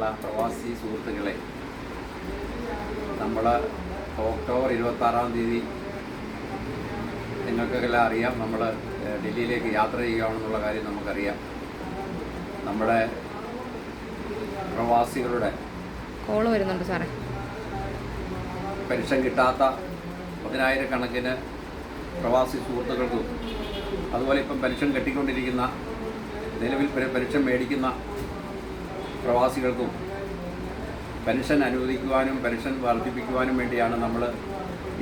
പ്രവാസി സുഹൃത്തുക്കളെ നമ്മൾ ഒക്ടോബർ ഇരുപത്തി ആറാം തീയതി നിങ്ങൾക്കെല്ലാം അറിയാം. നമ്മൾ ഡൽഹിയിലേക്ക് യാത്ര ചെയ്യുകയാണെന്നുള്ള കാര്യം നമുക്കറിയാം. നമ്മുടെ പ്രവാസികളുടെ കോൾ വരുന്നുണ്ട് സാറേ. പെൻഷൻ കിട്ടാത്ത പതിനായിരക്കണക്കിന് പ്രവാസി സുഹൃത്തുക്കൾക്കും അതുപോലെ ഇപ്പം പെൻഷൻ കെട്ടിക്കൊണ്ടിരിക്കുന്ന നിലവിൽ പെൻഷൻ മേടിക്കുന്ന പ്രവാസികൾക്കും പെൻഷൻ അനുവദിക്കുവാനും പെൻഷൻ വർദ്ധിപ്പിക്കുവാനും വേണ്ടിയാണ് നമ്മൾ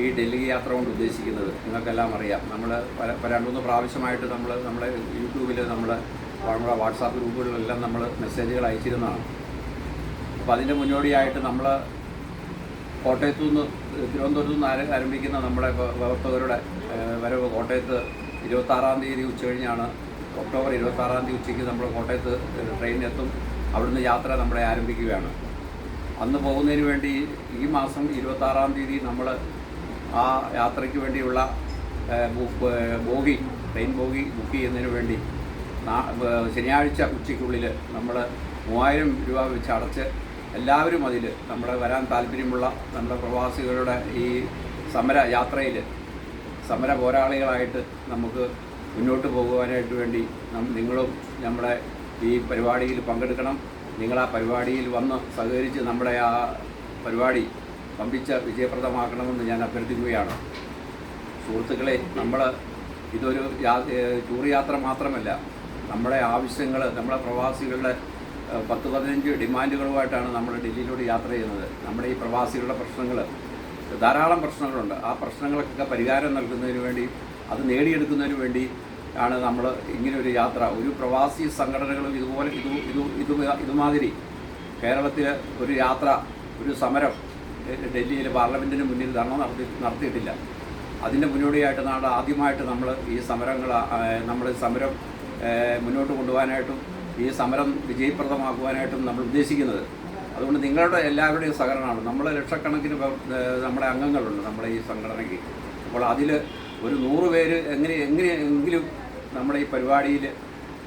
ഈ ഡൽഹി യാത്ര കൊണ്ട് ഉദ്ദേശിക്കുന്നത്. നിങ്ങൾക്കെല്ലാം അറിയാം. നമ്മൾ പല രണ്ടുമൂന്ന് രണ്ട് മൂന്ന് പ്രാവശ്യമായിട്ട് നമ്മൾ നമ്മുടെ യൂട്യൂബിൽ നമ്മൾ നമ്മുടെ വാട്സാപ്പ് ഗ്രൂപ്പുകളിലെല്ലാം നമ്മൾ മെസ്സേജുകൾ അയച്ചിരുന്നതാണ്. അപ്പോൾ അതിന്റെ മുന്നോടിയായിട്ട് നമ്മൾ കോട്ടയത്തു നിന്ന് തിരുവനന്തപുരത്തു നിന്ന് ആര- ആരംഭിക്കുന്ന നമ്മുടെ പ്രവർത്തകരുടെ വരവ് കോട്ടയത്ത് ഇരുപത്താറാം തീയതി ഉച്ച കഴിഞ്ഞാണ് ഒക്ടോബർ ഇരുപത്താറാം തീയതി ഉച്ചയ്ക്ക് നമ്മൾ കോട്ടയത്ത് ട്രെയിനിനെത്തും. അവിടുന്ന് യാത്ര നമ്മളെ ആരംഭിക്കുകയാണ്. അന്ന് പോകുന്നതിന് വേണ്ടി ഈ മാസം ഇരുപത്താറാം തീയതി നമ്മൾ ആ യാത്രയ്ക്ക് വേണ്ടിയുള്ള ബോഗി ട്രെയിൻ ബോഗി ബുക്ക് ചെയ്യുന്നതിന് വേണ്ടി ശനിയാഴ്ച ഉച്ചയ്ക്കുള്ളിൽ നമ്മൾ മൂവായിരം രൂപ വെച്ച് അടച്ച് എല്ലാവരും അതിൽ നമ്മുടെ വരാൻ താല്പര്യമുള്ള നമ്മുടെ പ്രവാസികളുടെ ഈ സമര യാത്രയിൽ സമര പോരാളികളായിട്ട് നമുക്ക് മുന്നോട്ട് പോകുവാനായിട്ട് വേണ്ടി നിങ്ങളും നമ്മുടെ ഈ പരിപാടിയിൽ പങ്കെടുക്കണം. നിങ്ങൾ ആ പരിപാടിയിൽ വന്ന് സഹകരിച്ച് നമ്മുടെ ആ പരിപാടി പമ്പിച്ച് വിജയപ്രദമാക്കണമെന്ന് ഞാൻ അഭ്യർത്ഥിക്കുകയാണ്. സുഹൃത്തുക്കളെ നമ്മൾ ഇതൊരു ടൂർ യാത്ര മാത്രമല്ല നമ്മുടെ ആവശ്യങ്ങൾ നമ്മുടെ പ്രവാസികളുടെ പത്ത് പതിനഞ്ച് ഡിമാൻഡുകളുമായിട്ടാണ് നമ്മൾ ഡൽഹിയിലൂടെ യാത്ര ചെയ്യുന്നത്. നമ്മുടെ ഈ പ്രവാസികളുടെ പ്രശ്നങ്ങൾ ധാരാളം പ്രശ്നങ്ങളുണ്ട്. ആ പ്രശ്നങ്ങൾക്കൊക്കെ പരിഹാരം നൽകുന്നതിന് വേണ്ടി അത് നേടിയെടുക്കുന്നതിന് വേണ്ടി ആണ് നമ്മൾ ഇങ്ങനെ ഒരു യാത്ര. ഒരു പ്രവാസി സംഘടനകളും ഇതുപോലെ ഇതു ഇതു ഇത് ഇതുമാതിരി കേരളത്തിൽ ഒരു യാത്ര ഒരു സമരം ഡൽഹിയിലെ പാർലമെന്റിന് മുന്നിൽ ധർണ നടത്തി നടത്തിയിട്ടില്ല. അതിന്റെ മുന്നോടിയായിട്ട് നാളെ ആദ്യമായിട്ട് നമ്മൾ ഈ സമരങ്ങൾ നമ്മൾ സമരം മുന്നോട്ട് കൊണ്ടുപോകാനായിട്ടും ഈ സമരം വിജയപ്രദമാക്കുവാനായിട്ടും നമ്മൾ ഉദ്ദേശിക്കുന്നത്. അതുകൊണ്ട് നിങ്ങളുടെ എല്ലാവരുടെയും സഹകരണമാണ്. നമ്മൾ ലക്ഷക്കണക്കിന് നമ്മുടെ അംഗങ്ങളുണ്ട് നമ്മുടെ ഈ സംഘടനയ്ക്ക്. അപ്പോൾ അതിൽ ഒരു നൂറ് പേര് എങ്ങനെ എങ്ങനെയെങ്കിലും നമ്മുടെ ഈ പരിപാടിയിൽ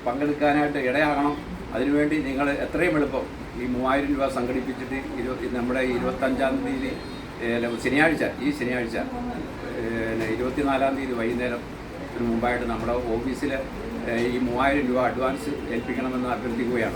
പങ്കെടുക്കാനായിട്ട് ഇടയാകണം. അതിനുവേണ്ടി നിങ്ങൾ എത്രയും എളുപ്പം ഈ മൂവായിരം രൂപ സംഘടിപ്പിച്ചിട്ട് ഇരുപത്തി നമ്മുടെ ഇരുപത്തഞ്ചാം തീയതി ശനിയാഴ്ച ഈ ശനിയാഴ്ച ഇരുപത്തിനാലാം തീയതി വൈകുന്നേരം മുമ്പായിട്ട് നമ്മുടെ ഓഫീസിൽ ഈ മൂവായിരം രൂപ അഡ്വാൻസ് ഏൽപ്പിക്കണമെന്ന് അഭ്യർത്ഥിക്കുകയാണ്.